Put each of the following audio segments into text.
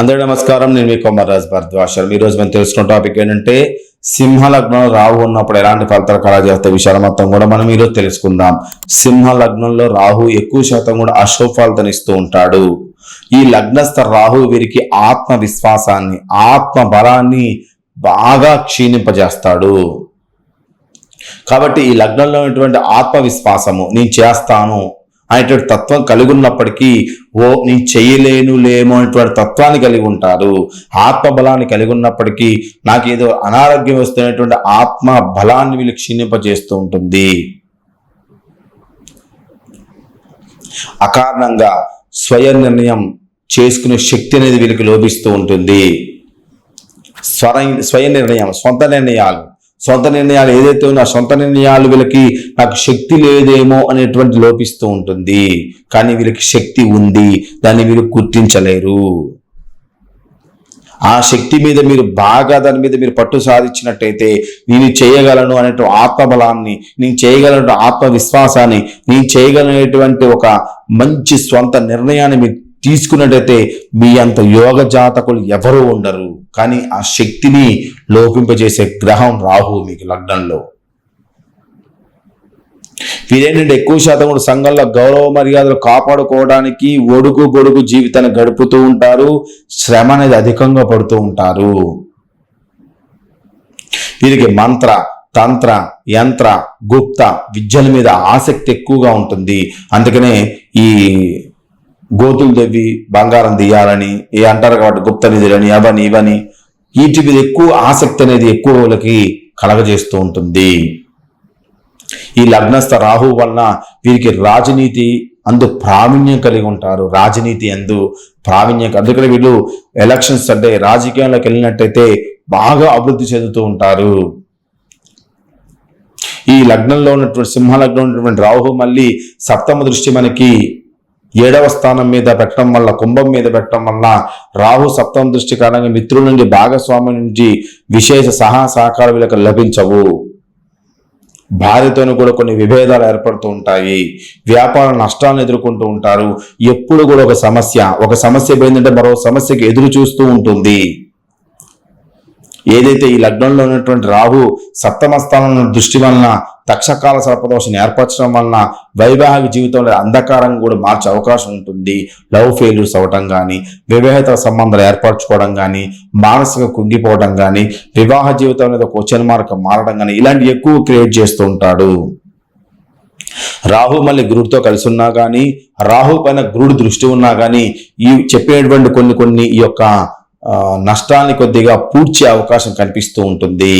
అందరూ నమస్కారం. నేను మీ కొమర్రాజ్ భరద్వాషర్ ఈ రోజు మనం తెలుసుకున్న టాపిక్ ఏంటంటే సింహ లగ్నం రాహు ఉన్నప్పుడు ఎలాంటి ఫలితాలు కళా విషయాల మొత్తం కూడా మనం ఈరోజు తెలుసుకుందాం. సింహ లగ్నంలో రాహు ఎక్కువ శాతం కూడా అశోఫలితను ఇస్తూ ఉంటాడు. ఈ లగ్నస్థ రాహు వీరికి ఆత్మవిశ్వాసాన్ని ఆత్మ బలాన్ని బాగా క్షీణింపజేస్తాడు. కాబట్టి ఈ లగ్నంలో ఉన్నటువంటి ఆత్మవిశ్వాసము నేను చేస్తాను అనేటువంటి తత్వం కలిగి ఉన్నప్పటికీ ఓ నేను చేయలేను లేమో అనేటువంటి తత్వాన్ని కలిగి ఉంటారు. ఆత్మ బలాన్ని కలిగి ఉన్నప్పటికీ నాకు ఏదో అనారోగ్యం వస్తున్నటువంటి ఆత్మ బలాన్ని వీళ్ళు క్షీణింపజేస్తూ ఉంటుంది. అకారణంగా స్వయం నిర్ణయం చేసుకునే శక్తి అనేది వీళ్ళకి లోపిస్తూ ఉంటుంది. స్వర స్వయం నిర్ణయం సొంత నిర్ణయాలు. సొంత నిర్ణయాలు ఏదైతే ఉందో ఆ సొంత నిర్ణయాలు వీళ్ళకి నాకు శక్తి లేదేమో అనేటువంటి లోపిస్తూ ఉంటుంది. కానీ వీళ్ళకి శక్తి ఉంది. దాన్ని వీళ్ళు గుర్తించలేరు. ఆ శక్తి మీద మీరు బాగా దాని మీద మీరు పట్టు సాధించినట్టయితే నేను చేయగలను అనేటు ఆత్మబలాన్ని నేను చేయగలను ఆత్మవిశ్వాసాన్ని నేను చేయగలనేటువంటి ఒక మంచి స్వంత నిర్ణయాన్ని మీరు తీసుకున్నట్టయితే మీ అంత యోగ జాతకులు ఎవరూ ఉండరు. కానీ ఆ శక్తిని లోపింపజేసే గ్రహం రాహు మీకు లగ్నంలో. వీరేంటంటే ఎక్కువ శాతం కూడా సంఘంలో గౌరవ మర్యాదలు కాపాడుకోవడానికి ఒడుగు గొడుగు జీవితాన్ని గడుపుతూ ఉంటారు శ్రమ అనేది అధికంగా పడుతూ ఉంటారు. వీరికి మంత్ర తంత్ర యంత్ర గుప్త విద్యల మీద ఆసక్తి ఎక్కువగా ఉంటుంది. అందుకనే ఈ గోతులు తవ్వి బంగారం తీయాలని ఏ అంటారు కాబట్టి గుప్త నిధులని అవని ఇవని వీటి మీద ఎక్కువ ఆసక్తి అనేది ఎక్కువ వాళ్ళకి కలగజేస్తూ ఉంటుంది. ఈ లగ్నస్థ రాహు వలన వీరికి రాజనీతి అందు ప్రావీణ్యం కలిగి ఉంటారు. రాజనీతి అందు ప్రావీణ్యం అందుకని వీళ్ళు ఎలక్షన్స్ అంటే రాజకీయంలోకి వెళ్ళినట్టయితే బాగా అభివృద్ధి చెందుతూ ఉంటారు. ఈ లగ్నంలో ఉన్నటువంటి సింహ లగ్నం ఉన్నటువంటి రాహు మళ్ళీ సప్తమ దృష్టి మనకి ఏడవ స్థానం మీద పెట్టడం వల్ల కుంభం మీద పెట్టడం వల్ల రాహు సప్తమ దృష్టి కారణంగా మిత్రుల నుండి భాగస్వామి నుంచి విశేష సహా సహకారం వీళ్ళకి లభించవు. భార్యతోనూ కూడా కొన్ని విభేదాలు ఏర్పడుతూ ఉంటాయి. వ్యాపార నష్టాలను ఎదుర్కొంటూ ఉంటారు. ఎప్పుడు కూడా ఒక సమస్య ఒక సమస్య పోయిందంటే మరో సమస్యకి ఎదురు చూస్తూ ఉంటుంది. ఏదైతే ఈ లగ్నంలో ఉన్నటువంటి రాహు సప్తమ స్థానం దృష్టి వలన తక్షకాల సర్పదోషం ఏర్పరచడం వలన వైవాహిక జీవితంలో అంధకారం కూడా మార్చే అవకాశం ఉంటుంది. లవ్ ఫెయిల్యూర్స్ అవ్వటం కానీ వివాహిత సంబంధాలు ఏర్పరచుకోవడం కానీ మానసిక కుంగిపోవడం కానీ వివాహ జీవితం మీద క్వశ్చన్ మార్గం మారడం కానీ ఇలాంటి ఎక్కువ క్రియేట్ చేస్తూ ఉంటాడు. రాహు మళ్ళీ గురుడితో కలిసి ఉన్నా కానీ రాహు పైన గురుడు దృష్టి ఉన్నా కానీ ఈ చెప్పేటువంటి కొన్ని కొన్ని ఈ యొక్క నష్టాన్ని కొద్దిగా పూడ్చే అవకాశం కనిపిస్తూ ఉంటుంది.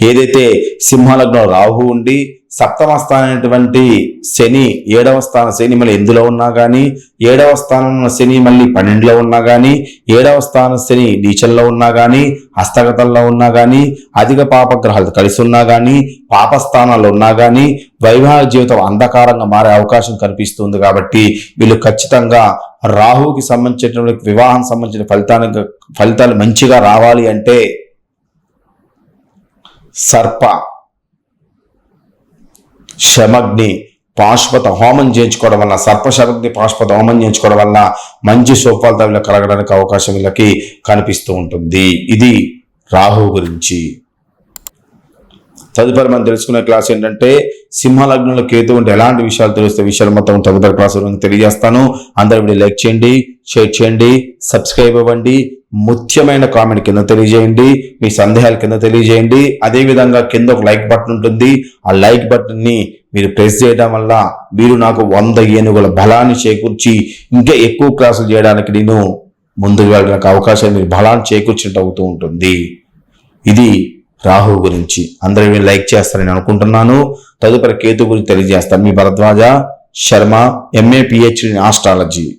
ఏదైతే సింహలగ్నం రాహు ఉండి సప్తమ స్థానమైనటువంటి శని ఏడవ స్థాన శని మళ్ళీ ఎందులో ఉన్నా కానీ ఏడవ స్థానం శని మళ్ళీ పన్నెండులో ఉన్నా కానీ ఏడవ స్థాన శని నీచల్లో ఉన్నా కానీ హస్తగతంలో ఉన్నా కానీ అధిక పాపగ్రహాలు కలిసి ఉన్నా కానీ పాపస్థానాలు ఉన్నా కానీ వైవాహిక జీవితం అంధకారంగా మారే అవకాశం కనిపిస్తుంది కాబట్టి వీళ్ళు ఖచ్చితంగా రాహుకి సంబంధించినటువంటి వివాహం సంబంధించిన ఫలితానికి ఫలితాలు మంచిగా రావాలి అంటే సర్ప శమగ్ని పాశుపత హోమం చేయించుకోవడం వల్ల సర్ప శమగ్ని పాశుపత హోమం చేయించుకోవడం వల్ల మంచి సుఫలితాలు కలగడానికి అవకాశం వీళ్ళకి కనిపిస్తూ ఉంటుంది. ఇది రాహు గురించి. తదుపరి మనం తెలుసుకునే క్లాస్ ఏంటంటే సింహలగ్నంలో కేతు ఉంటే ఎలాంటి విషయాలు తెలిస్తే విషయాలు మొత్తం తదుపరి క్లాస్ తెలియజేస్తాను. అందరూ వీడియో లైక్ చేయండి షేర్ చేయండి సబ్స్క్రైబ్ అవ్వండి ముఖ్యమైన కామెంట్ కింద తెలియజేయండి మీ సందేహాలు కింద తెలియజేయండి. అదే విధంగా కింద ఒక లైక్ బటన్ ఉంటుంది. ఆ లైక్ బటన్ని మీరు ప్రెస్ చేయడం వల్ల మీరు నాకు వంద ఏనుగుల బలాన్ని చేకూర్చి ఇంకా ఎక్కువ క్లాసులు చేయడానికి నేను ముందుకు వెళ్ళడానికి అవకాశం మీరు బలాన్ని చేకూర్చినట్టు అవుతూ ఉంటుంది. ఇది రాహు గురించి అందరూ మీరు లైక్ చేస్తారని అనుకుంటున్నాను. తదుపరి కేతు గురించి తెలియజేస్తాను. మీ Bharadwaja Sharma MA PhD astrology